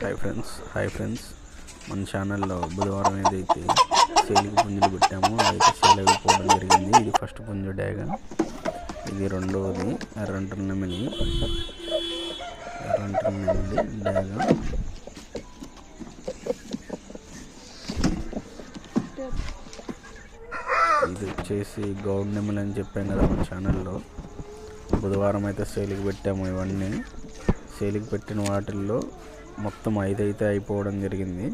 Hi friends hi friends మన ఛానల్లో బుధవారం ఏదైతే సేలికి పుంజులు పెట్టామో అదైతే సేల్ అయిపోవడం జరిగింది. ఇది ఫస్ట్ పుంజు డ్యాగ ఇది రెండవది ఎర్రంటర్ నెమిలి ఎర్రంటర్ నెమిలి డ్యాగ ఇది వచ్చేసి గౌడ్ నెమలి అని చెప్పాను కదా మన ఛానల్లో బుధవారం అయితే సేలికి పెట్టాము ఇవన్నీ. సేలికి పెట్టిన వాటిల్లో మొత్తం ఐదు అయితే అయిపోవడం జరిగింది.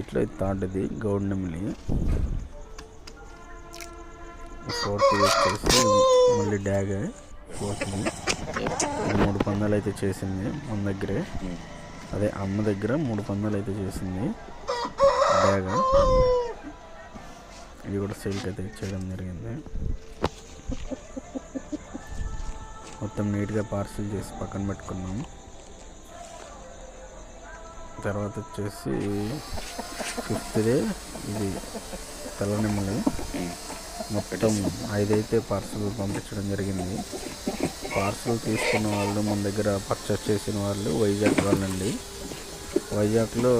ఇట్లా థర్డ్ది గౌడ్ నెమిలి ఫోర్త్ వచ్చేసి మళ్ళీ డ్యాగ్ ఫోర్త్ది మూడు పందాలు అయితే చేసింది మన దగ్గరే. అదే అమ్మ దగ్గర మూడు పందాలు అయితే చేసింది. డ్యాగ్. ఇది కూడా సేల్కి అయితే ఇచ్చేయడం జరిగింది. మొత్తం నీట్గా పార్సిల్ చేసి పక్కన పెట్టుకున్నాం. తర్వాత వచ్చేసి ఫిఫ్త్ డే ఇది తెల్లనిమ్మలి మొత్తం ఐదైతే పార్సల్ పంపించడం జరిగింది. పార్సల్ తీసుకున్న వాళ్ళు మన దగ్గర పర్చేస్ చేసిన వాళ్ళు వైజాగ్ వాళ్ళండి. వైజాగ్లో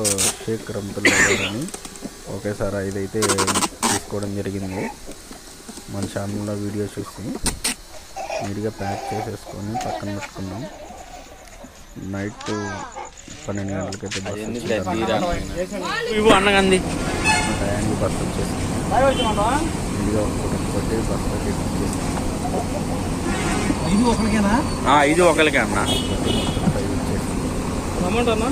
షేక్ రంతుల్లా గారని ఒకేసారి ఐదైతే తీసుకోవడం జరిగింది. మన ఛానల్లో వీడియో చూసి నీట్గా ప్యాక్ చేసేసుకొని పక్కన పెట్టుకున్నాం. నైట్ పన్నెండు గంటలకైతే బస్సు అన్నగంది టయానికి కొట్టి ఇది ఒకరికేనా ఆ, ఇది ఒకరికే అన్న. అమౌంట్ అన్నా